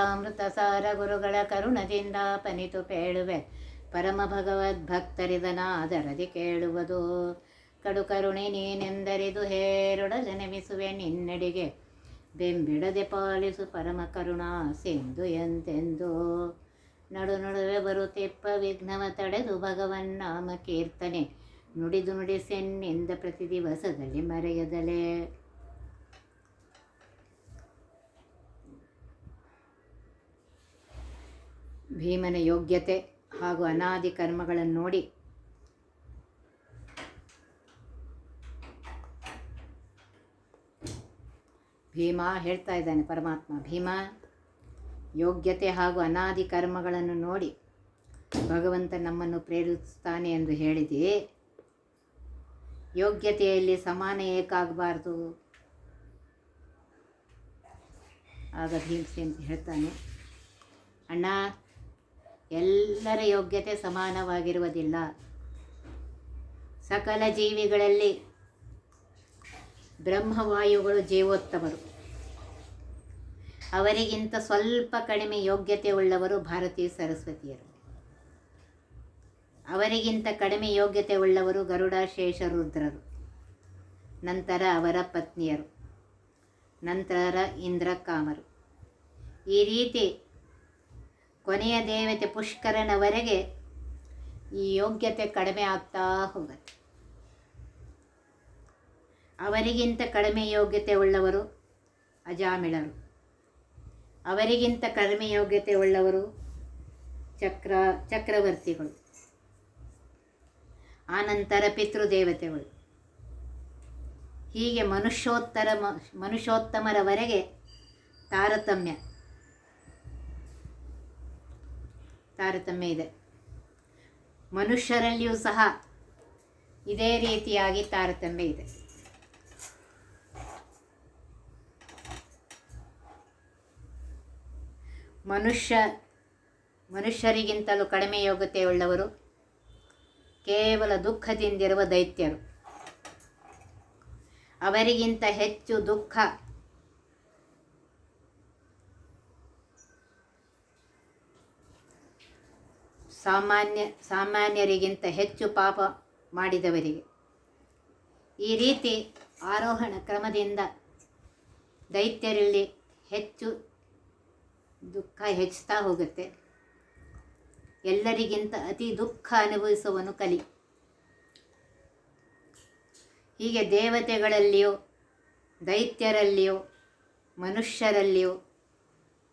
ಅಮೃತ ಸಾರ ಗುರುಗಳ ಕರುಣದಿಂದ ಪನಿತು ಪೇಳುವೆ. ಪರಮ ಭಗವದ್ ಭಕ್ತರಿದನಾದರದಿ ಕೇಳುವುದು. ಕಡು ಕರುಣೆ ನೀನೆಂದರಿದು ಹೇರುಡ ಜನಮಿಸುವೆ ನಿನ್ನೆಡೆಗೆ. ಬೆಂಬಿಡದೆ ಪಾಲಿಸು ಪರಮ ಕರುಣಾ ಸಿಂಧು ಎಂತೆಂದು. ನಡು ನಡುವೆ ಬರುತ್ತಿಪ್ಪ ವಿಘ್ನವ ತಡೆದು ಭಗವನ್ನಾಮ ಕೀರ್ತನೆ. ನುಡಿದು ನುಡಿಸೆನ್ನಿಂದ ಪ್ರತಿ ದಿವಸದಲ್ಲಿ ಮರೆಯದಲೇ. ಭೀಮನ ಯೋಗ್ಯತೆ ಹಾಗೂ ಅನಾದಿ ಕರ್ಮಗಳನ್ನು ನೋಡಿ. ಭೀಮ ಹೇಳ್ತಾ ಇದ್ದಾನೆ ಪರಮಾತ್ಮ, ಭೀಮ, ಯೋಗ್ಯತೆ ಹಾಗೂ ಅನಾದಿ ಕರ್ಮಗಳನ್ನು ನೋಡಿ. ಭಗವಂತ ನಮ್ಮನ್ನು ಪ್ರೇರಿಸ್ತಾನೆ ಎಂದು ಹೇಳಿದೆ. ಯೋಗ್ಯತೆಯಲ್ಲಿ ಸಮಾನ ಏಕಾಗಬಾರ್ದು. ಆಗ ಭೀಮಸೇನ್ ಹೇಳ್ತಾನೆ, ಅಣ್ಣ ಎಲ್ಲರ ಯೋಗ್ಯತೆ ಸಮಾನವಾಗಿರುವುದಿಲ್ಲ. ಸಕಲ ಜೀವಿಗಳಲ್ಲಿ ಬ್ರಹ್ಮವಾಯುಗಳು ಜೀವೋತ್ತಮರು. ಅವರಿಗಿಂತ ಸ್ವಲ್ಪ ಕಡಿಮೆ ಯೋಗ್ಯತೆ ಉಳ್ಳವರು ಭಾರತೀಯ ಸರಸ್ವತಿಯರು. ಅವರಿಗಿಂತ ಕಡಿಮೆ ಯೋಗ್ಯತೆ ಉಳ್ಳವರು ಗರುಡ ಶೇಷರುದ್ರರು ನಂತರ ಅವರ ಪತ್ನಿಯರು. ನಂತರ ಇಂದ್ರಕಾಮರು. ಈ ರೀತಿ ಕೊನೆಯ ದೇವತೆ ಪುಷ್ಕರನವರೆಗೆ ಈ ಯೋಗ್ಯತೆ ಕಡಿಮೆ ಆಗ್ತಾ ಹೋಗುತ್ತೆ. ಅವರಿಗಿಂತ ಕಡಿಮೆ ಯೋಗ್ಯತೆ ಉಳ್ಳವರು ಅಜಾಮಿಳರು. ಅವರಿಗಿಂತ ಕಡಿಮೆ ಯೋಗ್ಯತೆ ಉಳ್ಳವರು ಚಕ್ರ, ಚಕ್ರವರ್ತಿಗಳು. ಆನಂತರ ಪಿತೃದೇವತೆಗಳು. ಹೀಗೆ ಮನುಷ್ಯೋತ್ತರ ಮನುಷ್ಯೋತ್ತಮರವರೆಗೆ ತಾರತಮ್ಯ. ತಾರತಮ್ಯ ಇದೆ. ಮನುಷ್ಯರಲ್ಲಿಯೂ ಸಹ ಇದೇ ರೀತಿಯಾಗಿ ತಾರತಮ್ಯ ಇದೆ. ಮನುಷ್ಯ, ಮನುಷ್ಯರಿಗಿಂತಲೂ ಕಡಿಮೆ ಯೋಗ್ಯತೆಯುಳ್ಳವರು ಕೇವಲ ದುಃಖದಿಂದಿರುವ ದೈತ್ಯರು. ಅವರಿಗಿಂತ ಹೆಚ್ಚು ದುಃಖ ಸಾಮಾನ್ಯ, ಸಾಮಾನ್ಯರಿಗಿಂತ ಹೆಚ್ಚು ಪಾಪ ಮಾಡಿದವರಿಗೆ. ಈ ರೀತಿ ಆರೋಹಣ ಕ್ರಮದಿಂದ ದೈತ್ಯರಲ್ಲಿ ಹೆಚ್ಚು ದುಃಖ ಹೆಚ್ಚುತ್ತಾ ಹೋಗುತ್ತೆ. ಎಲ್ಲರಿಗಿಂತ ಅತಿ ದುಃಖ ಅನುಭವಿಸುವನು ಕಲಿ. ಹೀಗೆ ದೇವತೆಗಳಲ್ಲಿಯೋ, ದೈತ್ಯರಲ್ಲಿಯೋ, ಮನುಷ್ಯರಲ್ಲಿಯೋ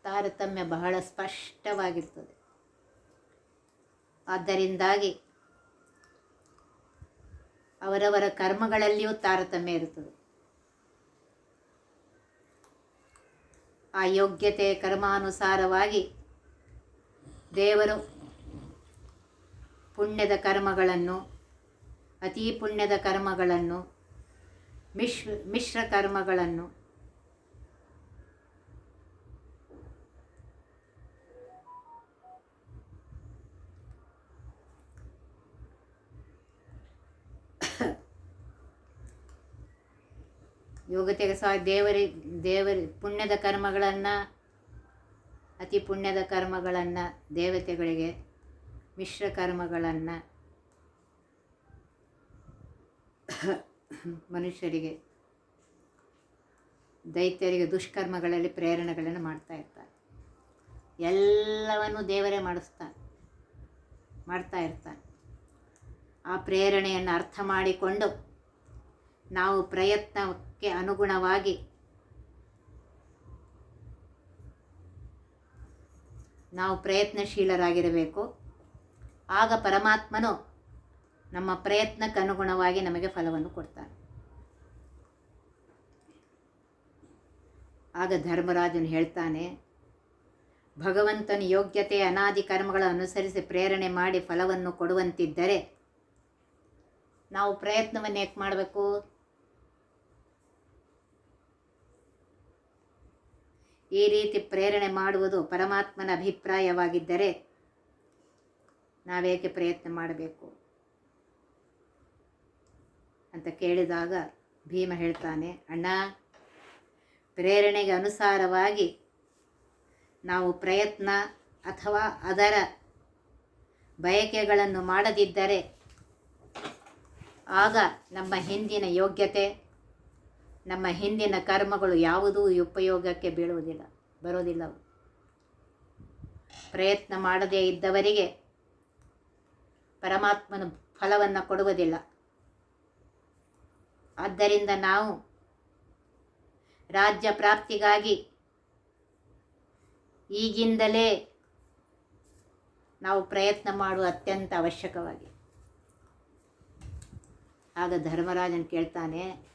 ತಾರತಮ್ಯ ಬಹಳ ಸ್ಪಷ್ಟವಾಗಿರ್ತದೆ. ಆದ್ದರಿಂದಾಗಿ ಅವರವರ ಕರ್ಮಗಳಲ್ಲಿಯೂ ತಾರತಮ್ಯ ಇರುತ್ತದೆ. ಆ ಯೋಗ್ಯತೆ ಕರ್ಮಾನುಸಾರವಾಗಿ ದೇವರು ಪುಣ್ಯದ ಕರ್ಮಗಳನ್ನು, ಅತಿ ಪುಣ್ಯದ ಕರ್ಮಗಳನ್ನು, ಮಿಶ್ರ ಮಿಶ್ರ ಕರ್ಮಗಳನ್ನು ಯೋಗ್ಯತೆಗೆ ಸಹ ದೇವರಿ ದೇವರಿ ಪುಣ್ಯದ ಕರ್ಮಗಳನ್ನು, ಅತಿ ಪುಣ್ಯದ ಕರ್ಮಗಳನ್ನು, ದೇವತೆಗಳಿಗೆ ಮಿಶ್ರ ಕರ್ಮಗಳನ್ನು ಮನುಷ್ಯರಿಗೆ, ದೈತ್ಯರಿಗೆ ದುಷ್ಕರ್ಮಗಳಲ್ಲಿ ಪ್ರೇರಣೆಗಳನ್ನು ಮಾಡ್ತಾ ಇರ್ತಾರೆ. ಎಲ್ಲವನ್ನು ದೇವರೇ ಮಾಡಿಸ್ತಾನೆ, ಮಾಡ್ತಾ ಇರ್ತಾನೆ. ಆ ಪ್ರೇರಣೆಯನ್ನು ಅರ್ಥ ಮಾಡಿಕೊಂಡು ನಾವು ಪ್ರಯತ್ನಕ್ಕೆ ಅನುಗುಣವಾಗಿ. ನಾವು ಪ್ರಯತ್ನಶೀಲರಾಗಿರಬೇಕು. ಆಗ ಪರಮಾತ್ಮನು ನಮ್ಮ ಪ್ರಯತ್ನಕ್ಕೆ ಅನುಗುಣವಾಗಿ ನಮಗೆ ಫಲವನ್ನು ಕೊಡ್ತಾನೆ. ಆಗ ಧರ್ಮರಾಜನು ಹೇಳ್ತಾನೆ, ಭಗವಂತನ ಯೋಗ್ಯತೆ, ಅನಾದಿ ಕರ್ಮಗಳನ್ನು ಅನುಸರಿಸಿ ಪ್ರೇರಣೆ ಮಾಡಿ ಫಲವನ್ನು ಕೊಡುವಂತಿದ್ದರೆ ನಾವು ಪ್ರಯತ್ನವನ್ನು ಯಾಕೆ ಮಾಡಬೇಕು? ಈ ರೀತಿ ಪ್ರೇರಣೆ ಮಾಡುವುದು ಪರಮಾತ್ಮನ ಅಭಿಪ್ರಾಯವಾಗಿದ್ದರೆ ನಾವೇಕೆ ಪ್ರಯತ್ನ ಮಾಡಬೇಕು? ಅಂತ ಕೇಳಿದಾಗ ಭೀಮ ಹೇಳ್ತಾನೆ, ಅಣ್ಣ, ಪ್ರೇರಣೆಗೆ ಅನುಸಾರವಾಗಿ ನಾವು ಪ್ರಯತ್ನ ಅಥವಾ ಅದರ ಬಯಕೆಗಳನ್ನು ಮಾಡದಿದ್ದರೆ ಆಗ ನಮ್ಮ ಹಿಂದಿನ ಯೋಗ್ಯತೆ ನಮ್ಮ ಹಿಂದಿನ ಕರ್ಮಗಳು ಯಾವುದೂ ಉಪಯೋಗಕ್ಕೆ ಬೀಳುವುದಿಲ್ಲ ಬರೋದಿಲ್ಲ ಪ್ರಯತ್ನ ಮಾಡದೇ ಇದ್ದವರಿಗೆ ಪರಮಾತ್ಮನ ಫಲವನ್ನು ಕೊಡುವುದಿಲ್ಲ. ಆದ್ದರಿಂದ ನಾವು ರಾಜ್ಯ ಪ್ರಾಪ್ತಿಗಾಗಿ ಈಗಿಂದಲೇ ನಾವು ಪ್ರಯತ್ನ ಮಾಡುವ ಅತ್ಯಂತ ಅವಶ್ಯಕವಾಗಿ. ಆಗ ಧರ್ಮರಾಜನ್ ಕೇಳ್ತಾನೆ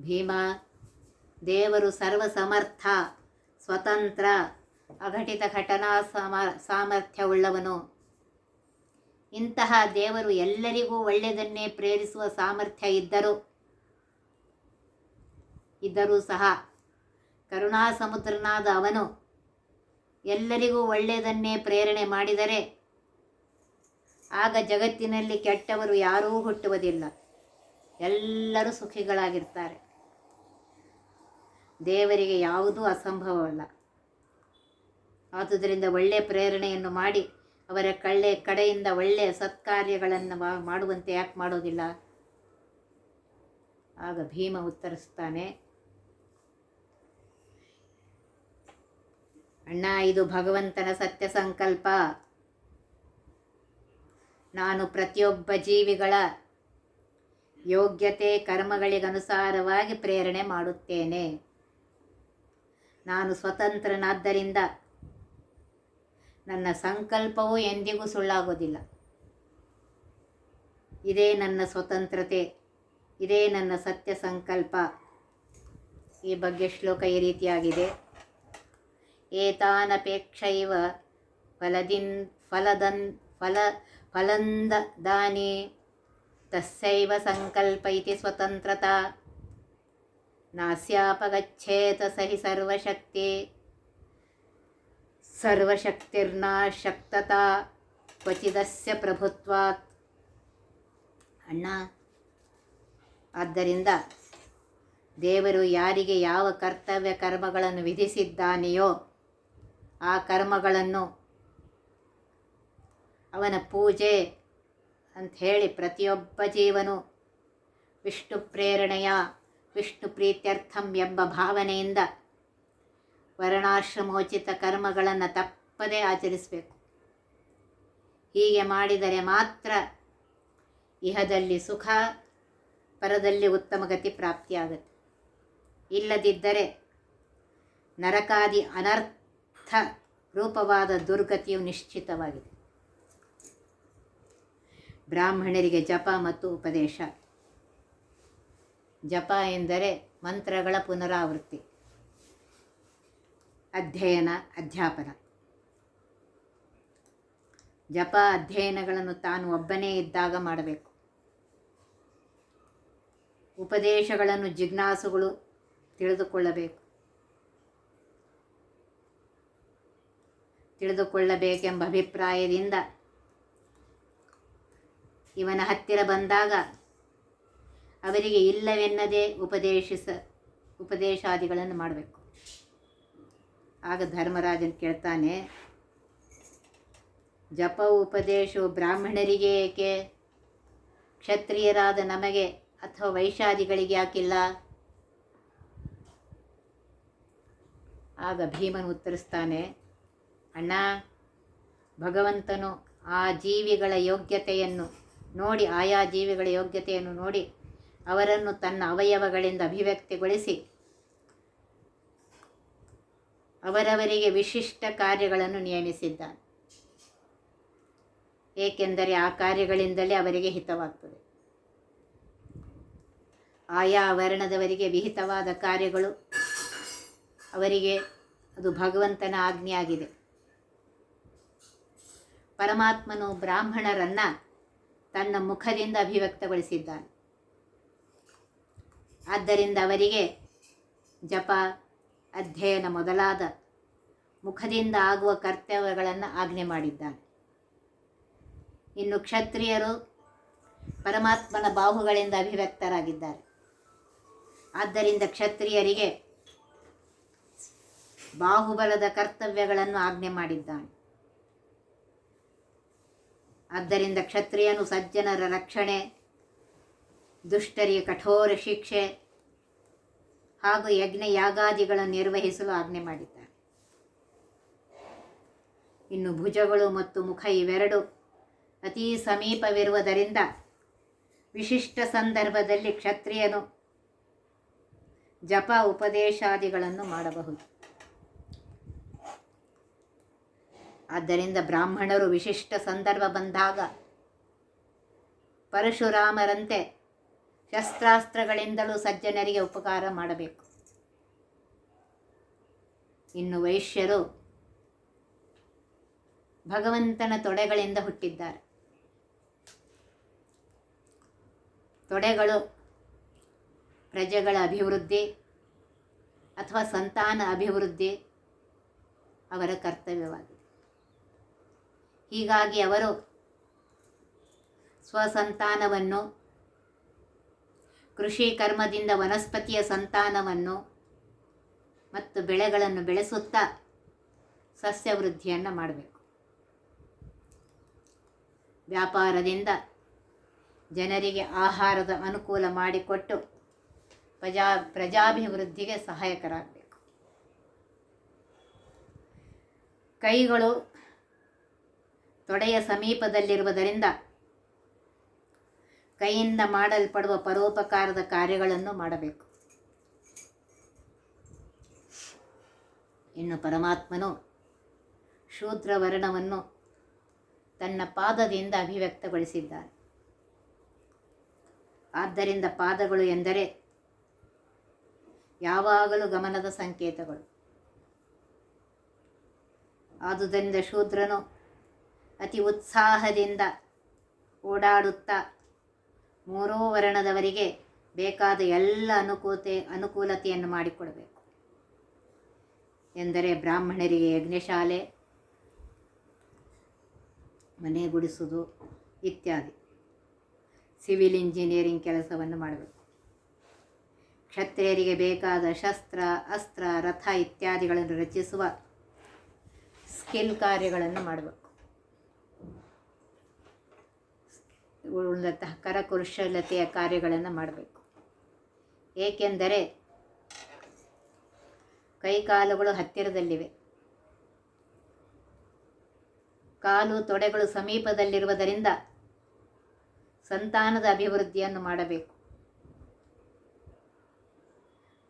ಭೀಮ, ದೇವರು ಸರ್ವಸಮರ್ಥ, ಸ್ವತಂತ್ರ, ಅಘಟಿತ ಘಟನಾ ಸಮರ್ ಸಾಮರ್ಥ್ಯವುಳ್ಳವನು. ಇಂತಹ ದೇವರು ಎಲ್ಲರಿಗೂ ಒಳ್ಳೆಯದನ್ನೇ ಪ್ರೇರಿಸುವ ಸಾಮರ್ಥ್ಯ ಇದ್ದರು, ಇದ್ದರೂ ಸಹ ಕರುಣಾ ಸಮುದ್ರನಾದ ಅವನು ಎಲ್ಲರಿಗೂ ಒಳ್ಳೆಯದನ್ನೇ ಪ್ರೇರಣೆ ಮಾಡಿದರೆ, ಆಗ ಜಗತ್ತಿನಲ್ಲಿ ಕೆಟ್ಟವರು ಯಾರೂ ಹುಟ್ಟುವುದಿಲ್ಲ. ಎಲ್ಲರೂ ಸುಖಿಗಳಾಗಿರ್ತಾರೆ. ದೇವರಿಗೆ ಯಾವುದೂ ಅಸಂಭವವಲ್ಲ. ಆದುದರಿಂದ ಒಳ್ಳೆಯ ಪ್ರೇರಣೆಯನ್ನು ಮಾಡಿ, ಅವರ ಕಳ್ಳೆ ಕಡೆಯಿಂದ ಒಳ್ಳೆಯ ಸತ್ಕಾರ್ಯಗಳನ್ನು ಮಾಡುವಂತೆ ಯಾಕೆ ಮಾಡೋದಿಲ್ಲ? ಆಗ ಭೀಮ ಉತ್ತರಿಸ್ತಾನೆ ಅಣ್ಣ, ಇದು ಭಗವಂತನ ಸತ್ಯ ಸಂಕಲ್ಪ ನಾನು ಪ್ರತಿಯೊಬ್ಬ ಜೀವಿಗಳ ಯೋಗ್ಯತೆ, ಕರ್ಮಗಳಿಗನುಸಾರವಾಗಿ ಪ್ರೇರಣೆ ಮಾಡುತ್ತೇನೆ. ನಾನು ಸ್ವತಂತ್ರನಾದ್ದರಿಂದ ನನ್ನ ಸಂಕಲ್ಪವೂ ಎಂದಿಗೂ ಸುಳ್ಳಾಗೋದಿಲ್ಲ. ಇದೇ ನನ್ನ ಸ್ವತಂತ್ರತೆ, ಇದೇ ನನ್ನ ಸತ್ಯ ಸಂಕಲ್ಪ. ಈ ಬಗ್ಗೆ ಶ್ಲೋಕ ಈ ರೀತಿಯಾಗಿದೆ. ಏತಾನಪೇಕ್ಷೈವ ಫಲದಿನ್, ಫಲದನ್, ಫಲ ಫಲಂದ ದಾನೇ ತಸ್ಯೈವ ಸಂಕಲ್ಪ ಇತಿ ಸ್ವತಂತ್ರತಾ. ನಾಸ್ಯಾಪಗಚ್ಚೇತ ಸಹಿ ಸರ್ವಶಕ್ತಿ. ಸರ್ವಶಕ್ತಿರ್ನಾ ಶಕ್ತತಾ ಕ್ವಚಿದಸ್ಯ ಪ್ರಭುತ್ವಾತ್. ಅಣ್ಣ, ಆದ್ದರಿಂದ ದೇವರು ಯಾರಿಗೆ ಯಾವ ಕರ್ತವ್ಯ ಕರ್ಮಗಳನ್ನು ವಿಧಿಸಿದ್ದಾನೆಯೋ ಆ ಕರ್ಮಗಳನ್ನು ಅವನ ಪೂಜೆ ಅಂತ ಹೇಳಿ ಪ್ರತಿಯೊಬ್ಬ ಜೀವನು ವಿಷ್ಣು ಪ್ರೇರಣೆಯ ವಿಷ್ಣು ಪ್ರೀತ್ಯರ್ಥಂ ಎಂಬ ಭಾವನೆಯಿಂದ ವರ್ಣಾಶ್ರಮೋಚಿತ ಕರ್ಮಗಳನ್ನು ತಪ್ಪದೇ ಆಚರಿಸಬೇಕು. ಹೀಗೆ ಮಾಡಿದರೆ ಮಾತ್ರ ಇಹದಲ್ಲಿ ಸುಖ, ಪರದಲ್ಲಿ ಉತ್ತಮ ಗತಿ ಪ್ರಾಪ್ತಿಯಾಗುತ್ತೆ. ಇಲ್ಲದಿದ್ದರೆ ನರಕಾದಿ ಅನರ್ಥ ರೂಪವಾದ ದುರ್ಗತಿಯು ನಿಶ್ಚಿತವಾಗಿದೆ. ಬ್ರಾಹ್ಮಣರಿಗೆ ಜಪ ಮತ್ತು ಉಪದೇಶ. ಜಪ ಎಂದರೆ ಮಂತ್ರಗಳ ಪುನರಾವೃತ್ತಿ. ಅಧ್ಯಯನ, ಅಧ್ಯಾಪನ. ಜಪ ಅಧ್ಯಯನಗಳನ್ನು ತಾನು ಒಬ್ಬನೇ ಇದ್ದಾಗ ಮಾಡಬೇಕು. ಉಪದೇಶಗಳನ್ನು ಜಿಜ್ಞಾಸುಗಳು ತಿಳಿದುಕೊಳ್ಳಬೇಕು. ತಿಳಿದುಕೊಳ್ಳಬೇಕೆಂಬ ಅಭಿಪ್ರಾಯದಿಂದ ಇವನ ಹತ್ತಿರ ಬಂದಾಗ ಅವರಿಗೆ ಇಲ್ಲವೆನ್ನದೇ ಉಪದೇಶಿಸ, ಉಪದೇಶಾದಿಗಳನ್ನು ಮಾಡಬೇಕು. ಆಗ ಧರ್ಮರಾಜನ್ ಕೇಳ್ತಾನೆ ಜಪ ಉಪದೇಶವು ಬ್ರಾಹ್ಮಣರಿಗೆ ಏಕೆ? ಕ್ಷತ್ರಿಯರಾದ ನಮಗೆ ಅಥವಾ ವೈಶಾದಿಗಳಿಗೆ ಯಾಕಿಲ್ಲ? ಆಗ ಭೀಮನು ಉತ್ತರಿಸ್ತಾನೆ, ಅಣ್ಣ, ಭಗವಂತನು ಆ ಜೀವಿಗಳ ಯೋಗ್ಯತೆಯನ್ನು ನೋಡಿ, ಆಯಾ ಜೀವಿಗಳ ಯೋಗ್ಯತೆಯನ್ನು ನೋಡಿ ಅವರನ್ನು ತನ್ನ ಅವಯವಗಳಿಂದ ಅಭಿವ್ಯಕ್ತಿಗೊಳಿಸಿ. ಅವರವರಿಗೆ ವಿಶಿಷ್ಟ ಕಾರ್ಯಗಳನ್ನು ನಿಯಮಿಸಿದ್ದಾನೆ. ಏಕೆಂದರೆ ಆ ಕಾರ್ಯಗಳಿಂದಲೇ ಅವರಿಗೆ ಹಿತವಾಗ್ತದೆ. ಆಯಾ ವರ್ಣದವರಿಗೆ ವಿಹಿತವಾದ ಕಾರ್ಯಗಳು, ಅವರಿಗೆ ಅದು ಭಗವಂತನ ಆಜ್ಞೆಯಾಗಿದೆ. ಪರಮಾತ್ಮನು ಬ್ರಾಹ್ಮಣರನ್ನು ತನ್ನ ಮುಖದಿಂದ ಅಭಿವ್ಯಕ್ತಗೊಳಿಸಿದ್ದಾನೆ. ಆದ್ದರಿಂದ ಅವರಿಗೆ ಜಪ ಅಧ್ಯಯನ ಮೊದಲಾದ ಮುಖದಿಂದ ಆಗುವ ಕರ್ತವ್ಯಗಳನ್ನು ಆಜ್ಞೆ ಮಾಡಿದ್ದಾನೆ. ಇನ್ನು ಕ್ಷತ್ರಿಯರು ಪರಮಾತ್ಮನ ಬಾಹುಗಳಿಂದ ಅಭಿವ್ಯಕ್ತರಾಗಿದ್ದಾರೆ. ಆದ್ದರಿಂದ ಕ್ಷತ್ರಿಯರಿಗೆ ಬಾಹುಬಲದ ಕರ್ತವ್ಯಗಳನ್ನು ಆಜ್ಞೆ ಮಾಡಿದ್ದಾನೆ. ಆದ್ದರಿಂದ ಕ್ಷತ್ರಿಯನು ಸಜ್ಜನರ ರಕ್ಷಣೆ ದುಷ್ಟರಿಗೆ ಕಠೋರ ಶಿಕ್ಷೆ ಹಾಗೂ ಯಜ್ಞ ಯಾಗಾದಿಗಳನ್ನು ನಿರ್ವಹಿಸಲು ಆಜ್ಞೆ ಮಾಡಿದ್ದಾರೆ. ಇನ್ನು ಭುಜಗಳು ಮತ್ತು ಮುಖ ಇವೆರಡು ಅತಿ ಸಮೀಪವಿರುವುದರಿಂದ ವಿಶಿಷ್ಟ ಸಂದರ್ಭದಲ್ಲಿ ಕ್ಷತ್ರಿಯನು ಜಪ ಉಪದೇಶಾದಿಗಳನ್ನು ಮಾಡಬಹುದು. ಆದ್ದರಿಂದ ಬ್ರಾಹ್ಮಣರು ವಿಶಿಷ್ಟ ಸಂದರ್ಭ ಬಂದಾಗ ಪರಶುರಾಮರಂತೆ ಶಸ್ತ್ರಾಸ್ತ್ರಗಳಿಂದಲೂ ಸಜ್ಜನರಿಗೆ ಉಪಕಾರ ಮಾಡಬೇಕು. ಇನ್ನು ವೈಶ್ಯರು ಭಗವಂತನ ತೊಡೆಗಳಿಂದ ಹುಟ್ಟಿದ್ದಾರೆ. ತೊಡೆಗಳು ಪ್ರಜೆಗಳ ಅಭಿವೃದ್ಧಿ ಅಥವಾ ಸಂತಾನ ಅಭಿವೃದ್ಧಿ ಅವರ ಕರ್ತವ್ಯವಾಗಿದೆ. ಹೀಗಾಗಿ ಅವರು ಸ್ವಸಂತಾನವನ್ನು ಕೃಷಿ ಕರ್ಮದಿಂದ ವನಸ್ಪತಿಯ ಸಂತಾನವನ್ನು ಮತ್ತು ಬೆಳೆಗಳನ್ನು ಬೆಳೆಸುತ್ತಾ ಸಸ್ಯವೃದ್ಧಿಯನ್ನು ಮಾಡಬೇಕು. ವ್ಯಾಪಾರದಿಂದ ಜನರಿಗೆ ಆಹಾರದ ಅನುಕೂಲ ಮಾಡಿಕೊಟ್ಟು ಪ್ರಜಾ ಪ್ರಜಾಭಿವೃದ್ಧಿಗೆ ಸಹಾಯಕರಾಗಬೇಕು. ಕೈಗಳು ತೊಡೆಯ ಸಮೀಪದಲ್ಲಿರುವುದರಿಂದ ಕೈಯಿಂದ ಮಾಡಲ್ಪಡುವ ಪರೋಪಕಾರದ ಕಾರ್ಯಗಳನ್ನು ಮಾಡಬೇಕು. ಇನ್ನು ಪರಮಾತ್ಮನು ಶೂದ್ರ ವರ್ಣವನ್ನು ತನ್ನ ಪಾದದಿಂದ ಅಭಿವ್ಯಕ್ತಗೊಳಿಸಿದ್ದಾರೆ ಆದ್ದರಿಂದ ಪಾದಗಳು ಎಂದರೆ ಯಾವಾಗಲೂ ಗಮನದ ಸಂಕೇತಗಳು. ಆದುದರಿಂದ ಶೂದ್ರನು ಅತಿ ಉತ್ಸಾಹದಿಂದ ಓಡಾಡುತ್ತಾ ಮೂರೂ ವರ್ಣದವರಿಗೆ ಬೇಕಾದ ಎಲ್ಲ ಅನುಕೂಲತೆ ಅನುಕೂಲತೆಯನ್ನು ಮಾಡಿಕೊಡಬೇಕು. ಎಂದರೆ ಬ್ರಾಹ್ಮಣರಿಗೆ ಯಜ್ಞಶಾಲೆ, ಮನೆ ಗುಡಿಸುವುದು ಇತ್ಯಾದಿ. ಸಿವಿಲ್ ಇಂಜಿನಿಯರಿಂಗ್ ಕೆಲಸವನ್ನು ಮಾಡಬೇಕು. ಕ್ಷತ್ರಿಯರಿಗೆ ಬೇಕಾದ ಶಸ್ತ್ರ, ಅಸ್ತ್ರ, ರಥ ಇತ್ಯಾದಿಗಳನ್ನು ರಚಿಸುವ ಸ್ಕಿಲ್ ಕಾರ್ಯಗಳನ್ನು ಮಾಡಬೇಕು. ಉಳಿದಂತಹ ಕರಕುಶಲತೆಯ ಕಾರ್ಯಗಳನ್ನು ಮಾಡಬೇಕು. ಏಕೆಂದರೆ ಕೈಕಾಲುಗಳು ಹತ್ತಿರದಲ್ಲಿವೆ. ಕಾಲು ತೊಡೆಗಳು ಸಮೀಪದಲ್ಲಿರುವುದರಿಂದ ಸಂತಾನದ ಅಭಿವೃದ್ಧಿಯನ್ನು ಮಾಡಬೇಕು.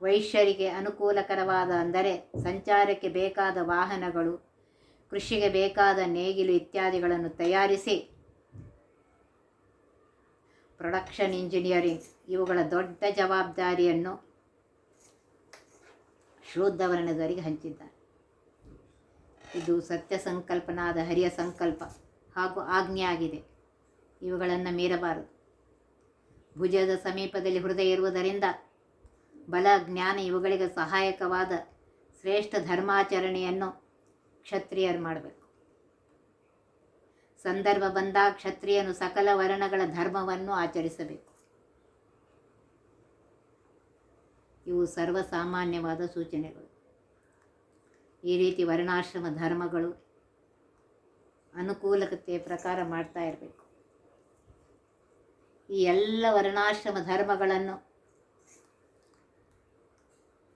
ವೈಶ್ಯರಿಗೆ ಅನುಕೂಲಕರವಾದ ಅಂದರೆ ಸಂಚಾರಕ್ಕೆ ಬೇಕಾದ ವಾಹನಗಳು, ಕೃಷಿಗೆ ಬೇಕಾದ ನೇಗಿಲು ಇತ್ಯಾದಿಗಳನ್ನು ತಯಾರಿಸಿ ಪ್ರೊಡಕ್ಷನ್ ಇಂಜಿನಿಯರಿಂಗ್. ಇವುಗಳ ದೊಡ್ಡ ಜವಾಬ್ದಾರಿಯನ್ನು ಶೂದ್ಧವರ್ಣದವರಿಗೆ ಹಂಚಿದ್ದಾರೆ. ಇದು ಸತ್ಯ ಸಂಕಲ್ಪನಾದ ಹರಿಯ ಸಂಕಲ್ಪ ಹಾಗೂ ಆಜ್ಞೆ ಆಗಿದೆ ಇವುಗಳನ್ನು ಮೀರಬಾರದು. ಭುಜದ ಸಮೀಪದಲ್ಲಿ ಹೃದಯ ಇರುವುದರಿಂದ ಬಲ ಜ್ಞಾನ ಇವುಗಳಿಗೆ ಸಹಾಯಕವಾದ ಶ್ರೇಷ್ಠ ಧರ್ಮಾಚರಣೆಯನ್ನು ಕ್ಷತ್ರಿಯರು ಮಾಡಬೇಕು. ಸಂದರ್ಭ ಬಂದಾಗ ಕ್ಷತ್ರಿಯನು ಸಕಲ ವರ್ಣಗಳ ಧರ್ಮವನ್ನು ಆಚರಿಸಬೇಕು. ಇವು ಸರ್ವಸಾಮಾನ್ಯವಾದ ಸೂಚನೆಗಳು. ಈ ರೀತಿ ವರ್ಣಾಶ್ರಮ ಧರ್ಮಗಳು ಅನುಕೂಲಕತೆ ಪ್ರಕಾರ ಮಾಡ್ತಾ ಇರಬೇಕು. ಈ ಎಲ್ಲ ವರ್ಣಾಶ್ರಮ ಧರ್ಮಗಳನ್ನು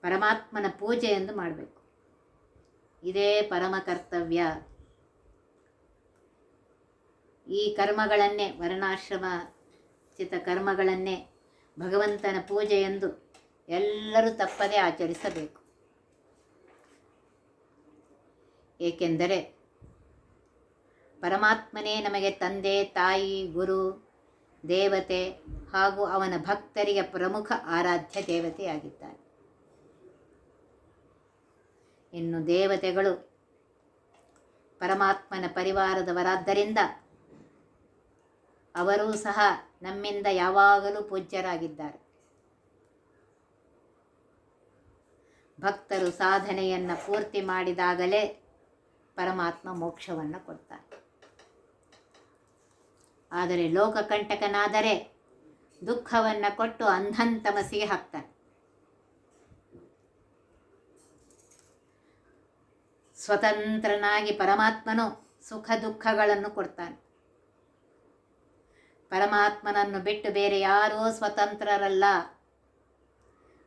ಪರಮಾತ್ಮನ ಪೂಜೆ ಎಂದು ಮಾಡಬೇಕು. ಇದೇ ಪರಮ ಕರ್ತವ್ಯ. ಈ ಕರ್ಮಗಳನ್ನೇ, ವರ್ಣಾಶ್ರಮ ಚಿತ ಕರ್ಮಗಳನ್ನೇ ಭಗವಂತನ ಪೂಜೆ ಎಂದು ಎಲ್ಲರೂ ತಪ್ಪದೇ ಆಚರಿಸಬೇಕು. ಏಕೆಂದರೆ ಪರಮಾತ್ಮನೇ ನಮಗೆ ತಂದೆ, ತಾಯಿ, ಗುರು, ದೇವತೆ ಹಾಗೂ ಅವನ ಭಕ್ತರಿಗೆ ಪ್ರಮುಖ ಆರಾಧ್ಯ ದೇವತೆಯಾಗಿದ್ದಾನೆ ಇನ್ನು ದೇವತೆಗಳು ಪರಮಾತ್ಮನ ಪರಿವಾರದವರಾದ್ದರಿಂದ ಅವರೂ ಸಹ ನಮ್ಮಿಂದ ಯಾವಾಗಲೂ ಪೂಜ್ಯರಾಗಿದ್ದಾರೆ. ಭಕ್ತರು ಸಾಧನೆಯನ್ನು ಪೂರ್ತಿ ಮಾಡಿದಾಗಲೇ ಪರಮಾತ್ಮ ಮೋಕ್ಷವನ್ನು ಕೊಡ್ತಾನೆ ಆದರೆ ಲೋಕಕಂಟಕನಾದರೆ ದುಃಖವನ್ನು ಕೊಟ್ಟು ಅಂಧಂತಮಸಿಗೆ ಹಾಕ್ತಾನೆ ಸ್ವತಂತ್ರನಾಗಿ ಪರಮಾತ್ಮನು ಸುಖ ದುಃಖಗಳನ್ನು ಕೊಡ್ತಾನೆ. ಪರಮಾತ್ಮನನ್ನು ಬಿಟ್ಟು ಬೇರೆ ಯಾರೂ ಸ್ವತಂತ್ರರಲ್ಲ.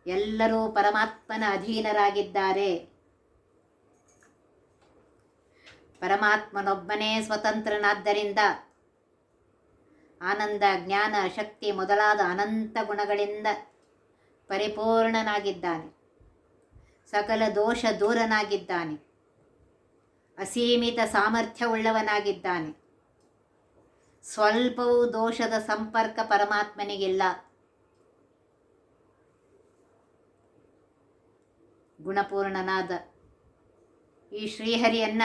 ಎಲ್ಲರೂ ಪರಮಾತ್ಮನ ಅಧೀನರಾಗಿದ್ದಾರೆ. ಪರಮಾತ್ಮನೊಬ್ಬನೇ ಸ್ವತಂತ್ರನಾದ್ದರಿಂದ ಆನಂದ, ಜ್ಞಾನ, ಶಕ್ತಿ ಮೊದಲಾದ ಅನಂತ ಗುಣಗಳಿಂದ ಪರಿಪೂರ್ಣನಾಗಿದ್ದಾನೆ. ಸಕಲ ದೋಷ ದೂರನಾಗಿದ್ದಾನೆ. ಅಸೀಮಿತ ಸಾಮರ್ಥ್ಯವುಳ್ಳವನಾಗಿದ್ದಾನೆ. ಸ್ವಲ್ಪವೂ ದೋಷದ ಸಂಪರ್ಕ ಪರಮಾತ್ಮನಿಗಿಲ್ಲ. ಗುಣಪೂರ್ಣನಾದ ಈ ಶ್ರೀಹರಿಯನ್ನ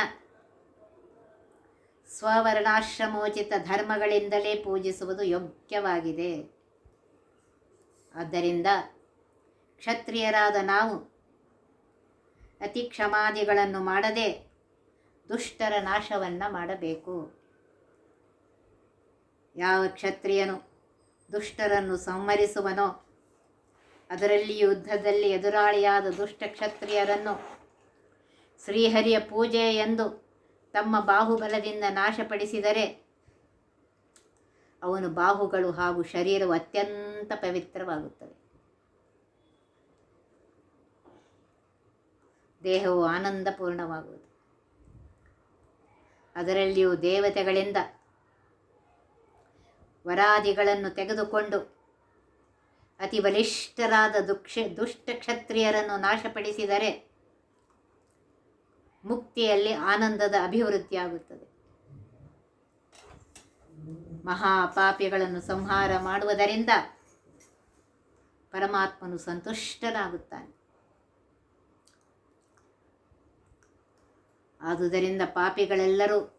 ಸ್ವವರ್ಣಾಶ್ರಮೋಚಿತ ಧರ್ಮಗಳಿಂದಲೇ ಪೂಜಿಸುವುದು ಯೋಗ್ಯವಾಗಿದೆ. ಆದ್ದರಿಂದ ಕ್ಷತ್ರಿಯರಾದ ನಾವು ಅತಿ ಕ್ಷಮಾದಿಗಳನ್ನು ಮಾಡದೆ ದುಷ್ಟರ ನಾಶವನ್ನು ಮಾಡಬೇಕು. ಯಾವ ಕ್ಷತ್ರಿಯನು ದುಷ್ಟರನ್ನು ಸಂಹರಿಸುವನೋ ಅದರಲ್ಲಿ ಯುದ್ಧದಲ್ಲಿ ಎದುರಾಳಿಯಾದ ದುಷ್ಟ ಕ್ಷತ್ರಿಯರನ್ನು ಶ್ರೀಹರಿಯ ಪೂಜೆ ಎಂದು ತಮ್ಮ ಬಾಹುಬಲದಿಂದ ನಾಶಪಡಿಸಿದರೆ, ಅವನು ಬಾಹುಗಳು ಹಾಗೂ ಶರೀರವು ಅತ್ಯಂತ ಪವಿತ್ರವಾಗುತ್ತವೆ ದೇಹವು ಆನಂದಪೂರ್ಣವಾಗುವುದು. ಅದರಲ್ಲಿಯೂ ದೇವತೆಗಳಿಂದ ವರಾದಿಗಳನ್ನು ತೆಗೆದುಕೊಂಡು ಅತಿ ಬಲಿಷ್ಠರಾದ ದುಕ್ಷ ಕ್ಷತ್ರಿಯರನ್ನು ನಾಶಪಡಿಸಿದರೆ ಮುಕ್ತಿಯಲ್ಲಿ ಆನಂದದ ಅಭಿವೃದ್ಧಿಯಾಗುತ್ತದೆ. ಮಹಾಪಾಪಿಗಳನ್ನು ಸಂಹಾರ ಮಾಡುವುದರಿಂದ ಪರಮಾತ್ಮನು ಸಂತುಷ್ಟನಾಗುತ್ತಾನೆ. ಆದುದರಿಂದ ಪಾಪಿಗಳೆಲ್ಲರೂ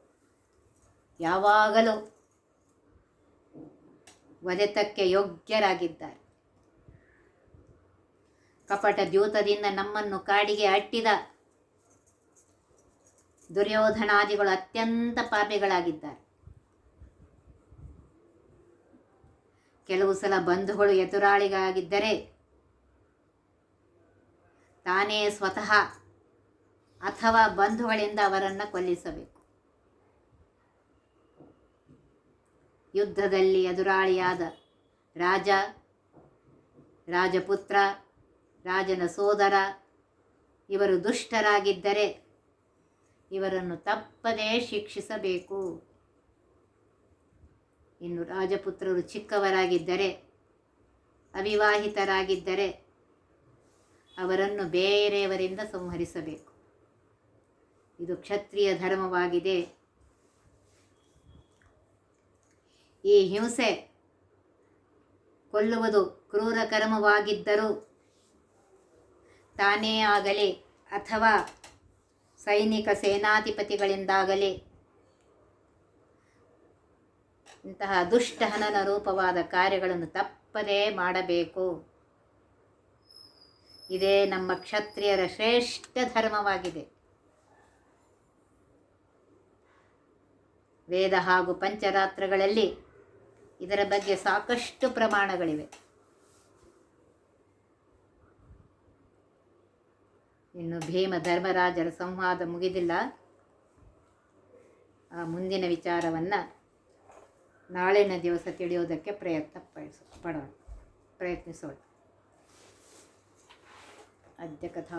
ಯಾವಾಗಲೂ ವದೆತಕ್ಕೆ ಯೋಗ್ಯರಾಗಿದ್ದಾರೆ. ಕಪಟ ದ್ಯೂತದಿಂದ ನಮ್ಮನ್ನು ಕಾಡಿಗೆ ಅಟ್ಟಿದ ದುರ್ಯೋಧನಾದಿಗಳು ಅತ್ಯಂತ ಪಾಪಿಗಳಾಗಿದ್ದಾರೆ. ಕೆಲವು ಸಲ ಬಂಧುಗಳು ಎದುರಾಳಿಗಾಗಿದ್ದರೆ ತಾನೇ ಸ್ವತಃ ಅಥವಾ ಬಂಧುಗಳಿಂದ ಅವರನ್ನು ಕೊಲ್ಲಿಸಬೇಕು. ಯುದ್ಧದಲ್ಲಿ ಎದುರಾಳಿಯಾದ ರಾಜ, ರಾಜಪುತ್ರ, ರಾಜನ ಸೋದರ, ಇವರು ದುಷ್ಟರಾಗಿದ್ದರೆ ಇವರನ್ನು ತಪ್ಪದೇ ಶಿಕ್ಷಿಸಬೇಕು. ಇನ್ನು ರಾಜಪುತ್ರರು ಚಿಕ್ಕವರಾಗಿದ್ದರೆ, ಅವಿವಾಹಿತರಾಗಿದ್ದರೆ ಅವರನ್ನು ಬೇರೆಯವರಿಂದ ಸಂಹರಿಸಬೇಕು. ಇದು ಕ್ಷತ್ರಿಯ ಧರ್ಮವಾಗಿದೆ. ಈ ಹಿಂಸೆ ಕೊಲ್ಲುವುದು ಕ್ರೂರ ಕರ್ಮವಾಗಿದ್ದರೂ ತಾನೇ ಆಗಲಿ ಅಥವಾ ಸೈನಿಕ ಸೇನಾಧಿಪತಿಗಳಿಂದಾಗಲಿ ಇಂತಹ ದುಷ್ಟಹನನ ರೂಪವಾದ ಕಾರ್ಯಗಳನ್ನು ತಪ್ಪದೇ ಮಾಡಬೇಕು. ಇದೇ ನಮ್ಮ ಕ್ಷತ್ರಿಯರ ಶ್ರೇಷ್ಠ ಧರ್ಮವಾಗಿದೆ. ವೇದ ಹಾಗೂ ಪಂಚರಾತ್ರಗಳಲ್ಲಿ ಇದರ ಬಗ್ಗೆ ಸಾಕಷ್ಟು ಪ್ರಮಾಣಗಳಿವೆ. ಇನ್ನು ಭೀಮ ಧರ್ಮರಾಜರ ಸಂವಾದ ಮುಗಿದಿಲ್ಲ. ಆ ಮುಂದಿನ ವಿಚಾರವನ್ನು ನಾಳಿನ ದಿವಸ ತಿಳಿಯೋದಕ್ಕೆ ಪ್ರಯತ್ನ ಪಡಿಸ, ಪಡೋಣ, ಪ್ರಯತ್ನಿಸೋಣ. ಅದ್ಯ ಕಥಾ